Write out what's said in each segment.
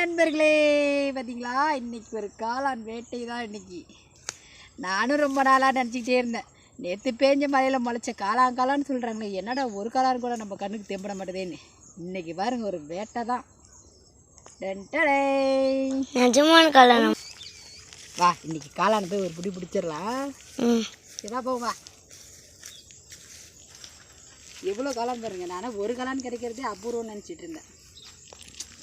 நண்பர்களே பார்த்தீங்களா? இன்னைக்கு ஒரு காளான் வேட்டை தான் இன்னைக்கு. நானும் ரொம்ப நாளாக நினச்சிக்கிட்டே இருந்தேன். நேற்று பேஞ்ச மழையில் முளைச்ச காளான் காளான்னு சொல்கிறாங்களே என்னடா ஒரு காளான் கூட நம்ம கண்ணுக்கு தெம்பட மாட்டேதேன்னு. இன்னைக்கு பாருங்க ஒரு வேட்டை தான். நிஜமான கல்யாணம் வா இன்னைக்கு காளான் போய் ஒரு பிடி பிடிச்சிடலாம். இதான் போகும் வா. எவ்வளோ காளான் பாருங்க நான் ஒரு காளான் கிடைக்கிறதே அபூர்வம்னு நினச்சிட்டு இருந்தேன்.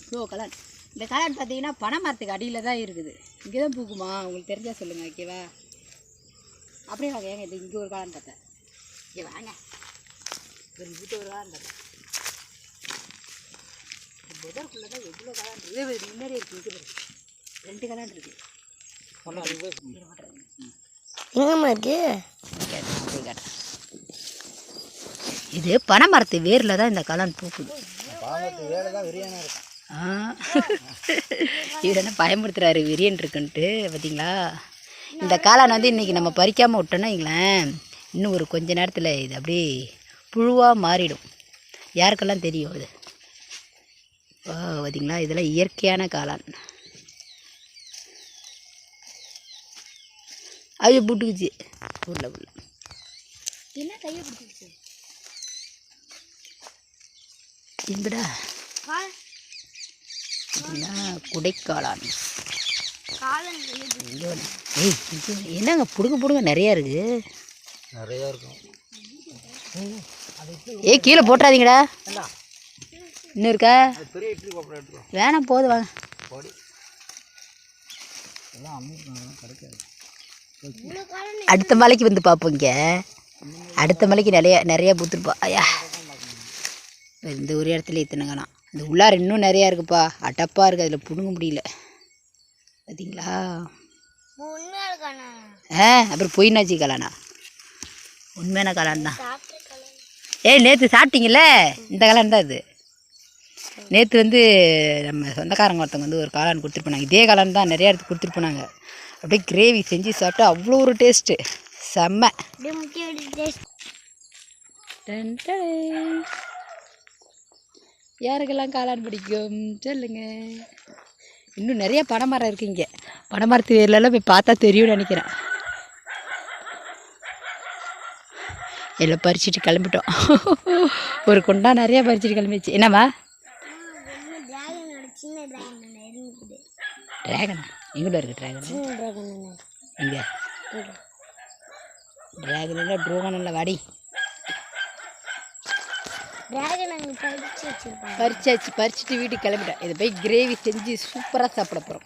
இவ்வளோ காளான். இந்த காளான் பார்த்தீங்கன்னா பனை மரத்துக்கு அடியில் தான் இருக்குது. இங்கே தான் பூக்குமா? உங்களுக்கு தெரிஞ்சா சொல்லுங்கள் ஓகேவா அப்படியே வாங்க ஏங்க இது இங்கே ஒரு காளான் பார்த்தேன் இங்கே வாங்க. ஒரு இங்கிட்ட ஒரு காளான் பார்த்தேன் புதற்குள்ளே தான் எவ்வளோ காளான் இருக்குது இது இது முன்னாடி இருக்குது இங்கே பாரு. ரெண்டு காளான் இருக்குது. இது பனை மரத்து வேரில் தான் இந்த காளான் பூக்குது. ஆ. இவர் என்ன பயமுறுத்துறாரு விரியன் இருக்குன்ட்டு பார்த்தீங்களா இந்த காளான் வந்து இன்றைக்கி நம்ம பறிக்காமல் விட்டோன்னா வைங்களேன் இன்னும் ஒரு கொஞ்ச நேரத்தில் இது அப்படியே புழுவாக மாறிடும். யாருக்கெல்லாம் தெரியும் இது ஓ பார்த்தீங்களா இதெல்லாம் இயற்கையான காளான். அது புட்டுக்குச்சு. ஊரில் உள்ள என்ன கையை பிடிச்சிருச்சு? குடைக்காளான்? ஏய். என்னங்க பிடுங்க பிடுங்க நிறையா இருக்குது நிறையா இருக்கும் ஏய் கீழே போட்டுறாதீங்கடா. இன்னும் இருக்கா? வேணாம் போதும் வாங்க. அடுத்த மலைக்கு வந்து பார்ப்போம் இங்கே. அடுத்த மலைக்கு நிறைய நிறைய பூத்துருப்பா ஐயா. இந்த ஒரு இடத்துல இத்தனைங்கண்ணா இந்த உள்ளார இன்னும் நிறையா இருக்குப்பா. அட்டப்பாக இருக்குது அதில் பிடுங்க முடியல. பார்த்தீங்களா ஆ அப்புறம் பொய்னாச்சி கலானா? உண்மையான கலான் தான். ஏய் நேற்று சாப்பிட்டீங்கல்ல? இந்த கலான் தான் இது. நேற்று வந்து நம்ம சொந்தக்காரங்க ஒருத்தவங்க வந்து ஒரு காளான் கொடுத்துட்டு போனாங்க. இதே காளான் தான் நிறையா எடுத்து கொடுத்துட்டு போனாங்க. அப்படியே கிரேவி செஞ்சு சாப்பிட்டா அவ்வளோ ஒரு டேஸ்ட்டு செம்ம. யாருக்கெல்லாம் காளான் பிடிக்கும்? சொல்லுங்க. இன்னும் நிறைய பனைமரம் இருக்கு இங்கே. பனைமரத்து வேர்லெல்லாம் போய் பார்த்தா தெரியும்னு நினைக்கிறேன். எல்லாம் பறிச்சுட்டு கிளம்பிட்டோம். ஒரு குண்டா நிறைய பறிச்சுட்டு கிளம்பிச்சு என்னம்மா? டிராகன் இருக்குது ட்ராகனா எங்கூட இருக்கு டிராகன் இங்கே. ட்ராகன் இல்லை ட்ரோகன் இல்லை வாடி. பறிச்சாச்சு பறிச்சுட்டு வீட்டுக்கு கிளம்பிட்டோம் இதை போய் கிரேவி செஞ்சு சூப்பராக சாப்பிட போகிறோம்